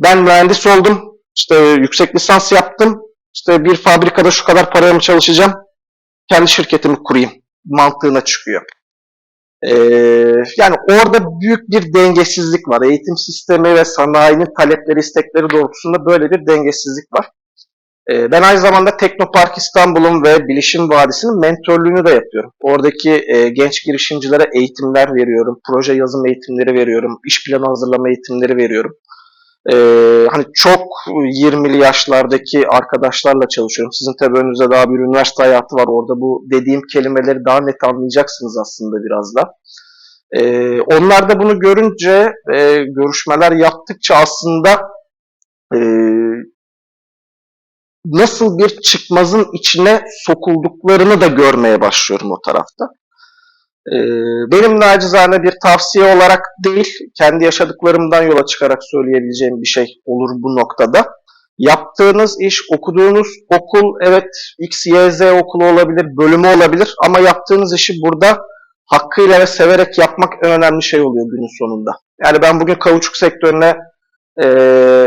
Ben mühendis oldum. İşte yüksek lisans yaptım. İşte bir fabrikada şu kadar paraya mı çalışacağım? Kendi şirketimi kurayım. Mantığına çıkıyor. Ee, yani orada büyük bir dengesizlik var. Eğitim sistemi ve sanayinin talepleri, istekleri doğrultusunda böyle bir dengesizlik var. Ee, ben aynı zamanda Teknopark İstanbul'un ve Bilişim Vadisi'nin mentorluğunu da yapıyorum. Oradaki e, genç girişimcilere eğitimler veriyorum. Proje yazım eğitimleri veriyorum. iş planı hazırlama eğitimleri veriyorum. Ee, hani çok 20'li yaşlardaki arkadaşlarla çalışıyorum. Sizin tabii önünüzde daha bir üniversite hayatı var. Orada bu dediğim kelimeleri daha net anlayacaksınız aslında biraz da. Ee, onlar da bunu görünce, e, görüşmeler yaptıkça aslında e, nasıl bir çıkmazın içine sokulduklarını da görmeye başlıyorum o tarafta. Ee, benim nacizane bir tavsiye olarak değil, kendi yaşadıklarımdan yola çıkarak söyleyebileceğim bir şey olur bu noktada. Yaptığınız iş, okuduğunuz okul, evet X, Y, Z okulu olabilir, bölümü olabilir ama yaptığınız işi burada hakkıyla ve severek yapmak en önemli şey oluyor günün sonunda. Yani ben bugün kauçuk sektörüne e,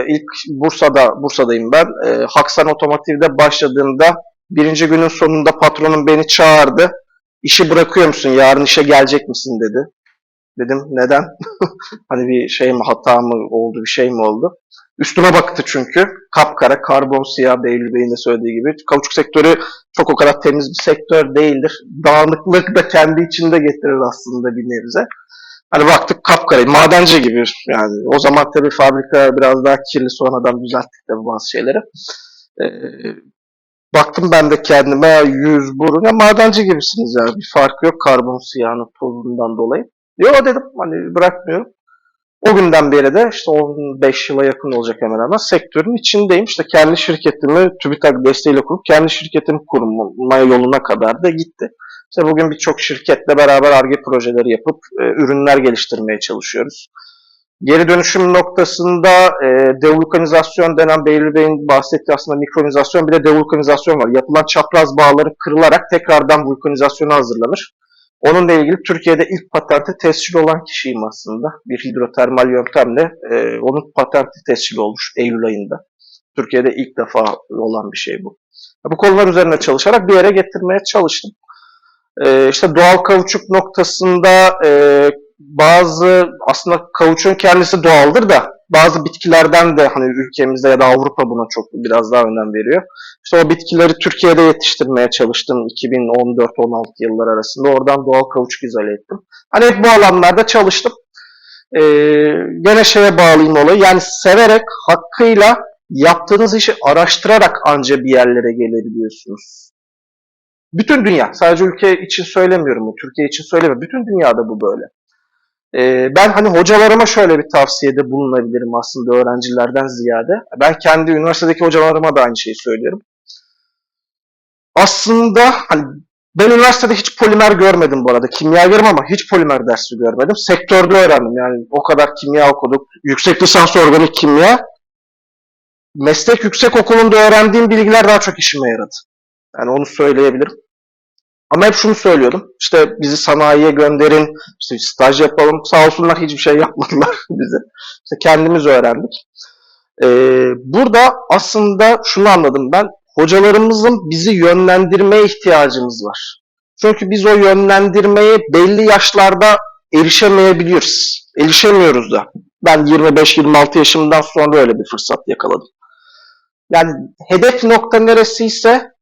ilk Bursa'da, Bursa'dayım ben. E, Haksan Otomotiv'de başladığımda birinci günün sonunda patronum beni çağırdı. İşi bırakıyor musun? Yarın işe gelecek misin dedi. Dedim neden? hani bir şey mi hata mı oldu bir şey mi oldu? Üstüme baktı çünkü. Kapkara, karbon siyah Beylül Bey'in de söylediği gibi. Kauçuk sektörü çok o kadar temiz bir sektör değildir. Dağınıklık da kendi içinde getirir aslında bir nebze. Hani baktık kapkara, madenci gibi yani. O zaman tabii fabrika biraz daha kirli sonradan düzelttik tabii bazı şeyleri. Ee, baktım ben de kendime yüz burun ya madenci gibisiniz yani bir fark yok karbon siyahının tozundan dolayı. Yok dedim hani bırakmıyorum. O günden beri de işte 15 yıla yakın olacak hemen hemen sektörün içindeyim. İşte kendi şirketimi TÜBİTAK desteğiyle kurup kendi şirketimi kurma yoluna kadar da gitti. İşte bugün birçok şirketle beraber ARGE projeleri yapıp e, ürünler geliştirmeye çalışıyoruz. Geri dönüşüm noktasında e, devulkanizasyon denen Beylül Bey'in bahsettiği aslında mikronizasyon bir de devulkanizasyon var. Yapılan çapraz bağları kırılarak tekrardan vulkanizasyona hazırlanır. Onunla ilgili Türkiye'de ilk patenti tescil olan kişiyim aslında. Bir hidrotermal yöntemle e, onun patenti tescil olmuş Eylül ayında. Türkiye'de ilk defa olan bir şey bu. Bu konular üzerine çalışarak bir yere getirmeye çalıştım. E, işte doğal kauçuk noktasında e, bazı aslında kauçuğun kendisi doğaldır da bazı bitkilerden de hani ülkemizde ya da Avrupa buna çok biraz daha önem veriyor. İşte o bitkileri Türkiye'de yetiştirmeye çalıştım 2014-16 yıllar arasında. Oradan doğal kauçuk izole ettim. Hani hep bu alanlarda çalıştım. Ee, gene şeye bağlayayım olayı. Yani severek, hakkıyla yaptığınız işi araştırarak anca bir yerlere gelebiliyorsunuz. Bütün dünya, sadece ülke için söylemiyorum bu, Türkiye için söylemiyorum. Bütün dünyada bu böyle. Ee, ben hani hocalarıma şöyle bir tavsiyede bulunabilirim aslında öğrencilerden ziyade. Ben kendi üniversitedeki hocalarıma da aynı şeyi söylüyorum. Aslında hani ben üniversitede hiç polimer görmedim bu arada. Kimyagerim ama hiç polimer dersi görmedim. Sektörde öğrendim yani o kadar kimya okuduk. Yüksek lisans organik kimya. Meslek yüksek okulunda öğrendiğim bilgiler daha çok işime yaradı. Yani onu söyleyebilirim. Ama hep şunu söylüyordum. İşte bizi sanayiye gönderin, işte staj yapalım. Sağ olsunlar hiçbir şey yapmadılar bize. İşte kendimiz öğrendik. Ee, burada aslında şunu anladım ben. Hocalarımızın bizi yönlendirmeye ihtiyacımız var. Çünkü biz o yönlendirmeye belli yaşlarda erişemeyebiliyoruz. Erişemiyoruz da. Ben 25-26 yaşımdan sonra öyle bir fırsat yakaladım. Yani hedef nokta neresiyse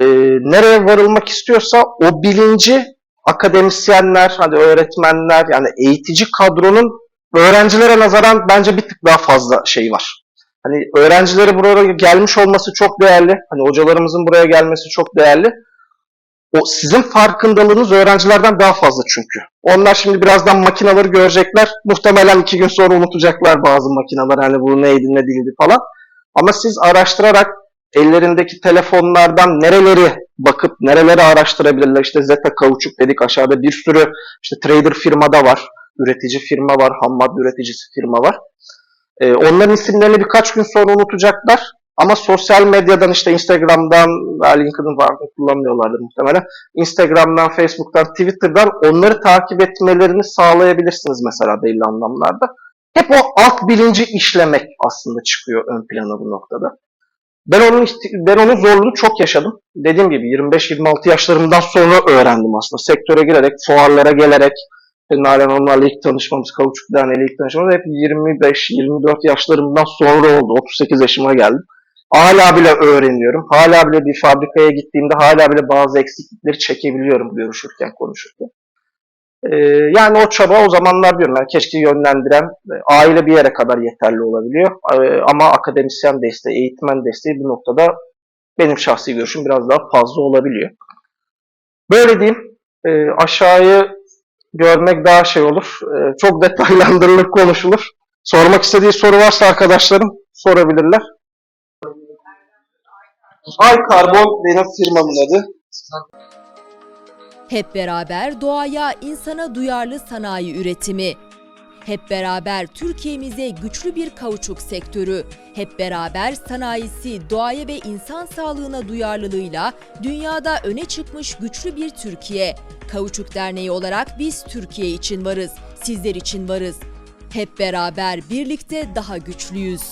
e, nereye varılmak istiyorsa o bilinci akademisyenler, hadi öğretmenler yani eğitici kadronun öğrencilere nazaran bence bir tık daha fazla şey var. Hani öğrencileri buraya gelmiş olması çok değerli. Hani hocalarımızın buraya gelmesi çok değerli. O sizin farkındalığınız öğrencilerden daha fazla çünkü. Onlar şimdi birazdan makinaları görecekler. Muhtemelen iki gün sonra unutacaklar bazı makineler. Hani bu neydi ne değildi falan. Ama siz araştırarak ellerindeki telefonlardan nereleri bakıp nereleri araştırabilirler. İşte Zeta Kauçuk dedik aşağıda bir sürü işte trader firma da var. Üretici firma var, ham madde üreticisi firma var. Ee, onların isimlerini birkaç gün sonra unutacaklar. Ama sosyal medyadan işte Instagram'dan, LinkedIn var kullanmıyorlardır muhtemelen. Instagram'dan, Facebook'tan, Twitter'dan onları takip etmelerini sağlayabilirsiniz mesela belli anlamlarda. Hep o alt bilinci işlemek aslında çıkıyor ön plana bu noktada. Ben onun ben onun zorluğunu çok yaşadım. Dediğim gibi 25-26 yaşlarımdan sonra öğrendim aslında. Sektöre girerek, fuarlara gelerek, Nalan onlarla ilk tanışmamız, Kauçuk Derneği'yle ilk tanışmamız hep 25-24 yaşlarımdan sonra oldu. 38 yaşıma geldim. Hala bile öğreniyorum. Hala bile bir fabrikaya gittiğimde hala bile bazı eksiklikleri çekebiliyorum görüşürken, konuşurken. Ee, yani o çaba o zamanlar diyorum ben keşke yönlendiren e, aile bir yere kadar yeterli olabiliyor. Ee, ama akademisyen desteği, eğitmen desteği bu noktada benim şahsi görüşüm biraz daha fazla olabiliyor. Böyle diyeyim. aşağıyı görmek daha şey olur. Çok detaylandırılıp konuşulur. Sormak istediği soru varsa arkadaşlarım sorabilirler. Ay Karbon benim firmamın adı. Hep beraber doğaya, insana duyarlı sanayi üretimi. Hep beraber Türkiye'mize güçlü bir kauçuk sektörü. Hep beraber sanayisi doğaya ve insan sağlığına duyarlılığıyla dünyada öne çıkmış güçlü bir Türkiye. Kauçuk Derneği olarak biz Türkiye için varız, sizler için varız. Hep beraber birlikte daha güçlüyüz.